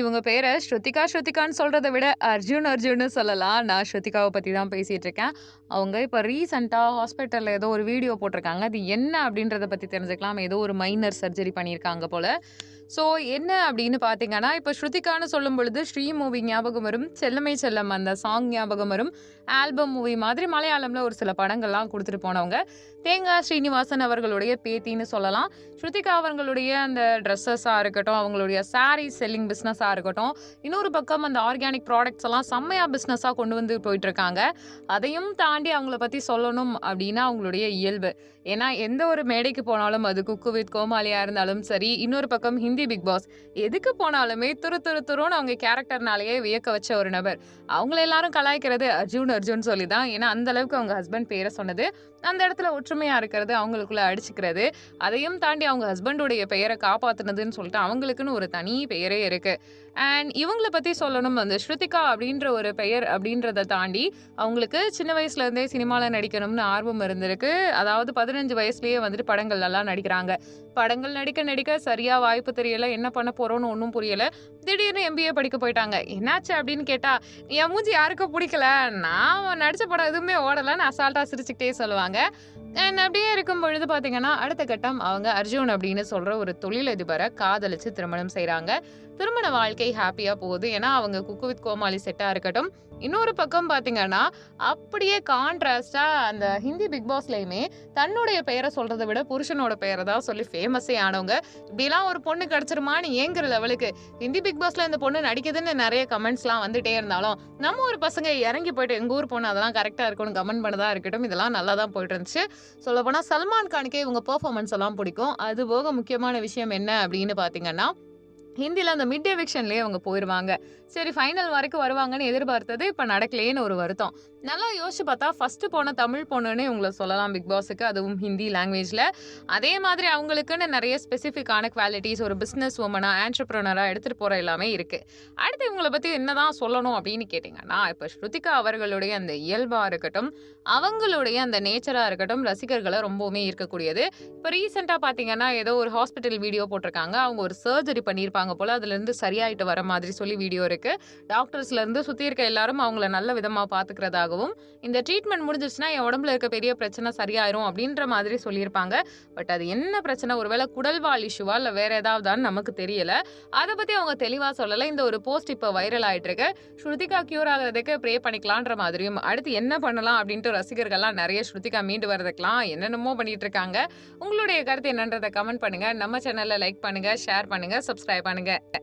இவங்க பேரை ஸ்ருதிகா ஸ்ருதிகான்னு சொல்கிறத விட அர்ஜுன் அர்ஜுன்னு சொல்லலாம். நான் ஸ்ருதிகாவை பற்றி தான் பேசிகிட்டு இருக்கேன். அவங்க இப்போ ரீசெண்டாக ஹாஸ்பிட்டலில் ஏதோ ஒரு வீடியோ போட்டிருக்காங்க. அது என்ன அப்படின்றத பற்றி தெரிஞ்சுக்கலாம். ஏதோ ஒரு மைனர் சர்ஜரி பண்ணியிருக்காங்க போல். ஸோ என்ன அப்படின்னு பார்த்தீங்கன்னா இப்போ ஸ்ருதிகான்னு சொல்லும் பொழுது ஸ்ரீ மூவி ஞாபகம் வரும். செல்லமை செல்லம் அந்த சாங் ஞாபகம் வரும். ஆல்பம் மூவி மாதிரி மலையாளமில் ஒரு சில படங்கள்லாம் கொடுத்துட்டு போனவங்க. தேங்காய் ஸ்ரீனிவாசன் அவர்களுடைய பேத்தின்னு சொல்லலாம். ஸ்ருதிகா அவர்களுடைய அந்த ட்ரெஸ்ஸஸாக இருக்கட்டும் அவங்களுடைய சாரீ செல்லிங் பிஸ்னஸாக இருக்கட்டும் இன்னொரு பக்கம் அந்த ஆர்கானிக் ப்ராடக்ட்ஸ் எல்லாம் செம்மையாக பிஸ்னஸாக கொண்டு வந்து போயிட்டு இருக்காங்க அதையும் தாண்டி அவங்கள பற்றி சொல்லணும் அப்படின்னா அவங்களுடைய இயல்பு. ஏன்னா எந்த ஒரு மேடைக்கு போனாலும் அது குக்கு வித் கோமாளியாக இருந்தாலும் சரி இன்னொரு பக்கம் ஹிந்தி பிக் பாஸ் எதுக்கு போனாலுமே துரு துரு துருன்னு அவங்க கேரக்டர்னாலேயே வியக்க வச்ச ஒரு நபர். அவங்கள எல்லாரும் கலாய்க்கிறது அர்ஜுன் அர்ஜுன் சொல்லி தான் ஏன்னா அந்த அளவுக்கு அவங்க ஹஸ்பண்ட் பேரை சொன்னது. அந்த இடத்துல ஒற்றுமையாக இருக்கிறது அவங்களுக்குள்ள அடிச்சுக்கிறது. அதையும் தாண்டி அவங்க ஹஸ்பண்டுடைய பெயரை காப்பாத்துனதுன்னு சொல்லிட்டு அவங்களுக்குன்னு ஒரு தனி பெயரே இருக்கு. அண்ட் இவங்கள பற்றி சொல்லணும் அந்த ஸ்ருதிகா அப்படின்ற ஒரு பெயர் அப்படின்றத தாண்டி அவங்களுக்கு சின்ன வயசுலேருந்தே சினிமாவில் நடிக்கணும்னு ஆர்வம் இருந்திருக்கு. அதாவது பதினஞ்சு வயசுலேயே வந்துட்டு படங்கள்லாம் நடிக்கிறாங்க. படங்கள் நடிக்க நடிக்க சரியா வாய்ப்பு தெரியல என்ன பண்ண போறோம்னு ஒன்றும் புரியல. திடீர்னு எம்பிஏ படிக்க போயிட்டாங்க. என்னாச்சு அப்படின்னு கேட்டா என் மூஞ்சி யாருக்கும் பிடிக்கல. நான் நடிச்ச படம் எதுவுமே ஓடலன்னு அசால்ட்டா சிரிச்சுக்கிட்டே சொல்லுவாங்க. அண்ட் அப்படியே இருக்கும் பொழுது பார்த்தீங்கன்னா அடுத்த கட்டம் அவங்க அர்ஜுன் அப்படின்னு சொல்கிற ஒரு தொழிலதிபரை காதலிச்சு திருமணம் செய்கிறாங்க திருமண வாழ்க்கை ஹாப்பியாக போகுது. ஏன்னா அவங்க குக்கு வித் கோமாளி செட்டாக இருக்கட்டும். இன்னொரு பக்கம் பார்த்தீங்கன்னா அப்படியே கான்ட்ராஸ்டாக அந்த ஹிந்தி பிக் பாஸ்லையுமே தன்னுடைய பெயரை சொல்கிறத விட புருஷனோட பெயரை தான் சொல்லி ஃபேமஸே ஆனவங்க. இப்படிலாம் ஒரு பொண்ணு கிடச்சிருமான்னு ஏங்குற லெவலுக்கு ஹிந்தி பிக் பாஸில் இந்த பொண்ணு நடிக்குதுன்னு நிறைய கமெண்ட்ஸ்லாம் வந்துட்டே இருந்தாலும் நம்ம ஒரு பசங்க இறங்கி போயிட்டு எங்கள் ஊர் பொண்ணு அதெல்லாம் கரெக்டாக இருக்கும்னு கமெண்ட் பண்ணதாக இருக்கட்டும். இதெல்லாம் நல்லா தான் போயிட்டு இருந்துச்சு. சொல்ல போனா சல்மான் கானுக்கே இவங்க பெர்ஃபார்மன்ஸ் எல்லாம் பிடிக்கும். அது போக முக்கியமான விஷயம் என்ன அப்படின்னு பாத்தீங்கன்னா ஹிந்தியில் அந்த மிட் எவிக்ஷன்லேயே அவங்க போயிடுவாங்க சரி ஃபைனல் வரைக்கும் வருவாங்கன்னு எதிர்பார்த்தது இப்போ நடக்கலேன்னு ஒரு வருத்தம். நல்லா யோசிச்சு பார்த்தா ஃபர்ஸ்ட் போன தமிழ் பொண்ணுன்னு உங்களை சொல்லலாம் பிக் பாஸுக்கு அதுவும் ஹிந்தி லாங்குவேஜில் அதே மாதிரி அவங்களுக்குன்னு நிறைய ஸ்பெசிஃபிக்கான குவாலிட்டிஸ் ஒரு பிஸ்னஸ் உமனாக ஆண்டர்ப்ரனராக எடுத்துகிட்டு போகிற எல்லாமே இருக்குது அடுத்து இவங்கள பற்றி என்ன தான் சொல்லணும் அப்படின்னு கேட்டிங்கன்னா இப்போ ஸ்ருதிகா அவர்களுடைய அந்த இயல்பாக இருக்கட்டும் அவங்களுடைய அந்த நேச்சராக இருக்கட்டும் ரசிகர்களை ரொம்பவுமே இருக்கக்கூடியது இப்போ ரீசெண்டாக பார்த்தீங்கன்னா ஏதோ ஒரு ஹாஸ்பிட்டல் வீடியோ போட்டிருக்காங்க. அவங்க ஒரு சர்ஜரி பண்ணியிருப்பாங்க. போல். அதுலேருந்து சரியாயிட்டு வர மாதிரி சொல்லி வீடியோ இருக்குது டாக்டர்ஸ்லேருந்து சுற்றி இருக்க எல்லாரும் அவங்கள நல்ல விதமாக பார்த்துக்கிறதாகவும் இந்த ட்ரீட்மெண்ட் முடிஞ்சிச்சுன்னா என் உடம்புல இருக்க பெரிய பிரச்சனை சரியாயிரும் அப்படின்ற மாதிரி சொல்லியிருப்பாங்க. பட் அது என்ன பிரச்சனை? ஒருவேளை குடல்வால் இஷ்யூவா இல்லை வேறு ஏதாவதான்னு நமக்கு தெரியல. அதை பற்றி அவங்க தெளிவாக சொல்லலை. இந்த ஒரு போஸ்ட் இப்போ வைரல் ஆகிட்டுருக்கு ஸ்ருதிகா க்யூர் ஆகிறதுக்கு ப்ரே பண்ணிக்கலான்ற மாதிரியும் அடுத்து என்ன பண்ணலாம் அப்படின்ட்டு ரசிகர்கள்லாம் நிறைய ஸ்ருதிகா மீண்டு வரதுக்கெல்லாம் என்னென்னமோ பண்ணிட்டு இருக்காங்க. உங்களுடைய கருத்து என்னன்றதை கமெண்ட் பண்ணுங்க. நம்ம சேனலில் லைக் பண்ணுங்க ஷேர் பண்ணுங்க சப்ஸ்கிரைப் பண்ணுங்க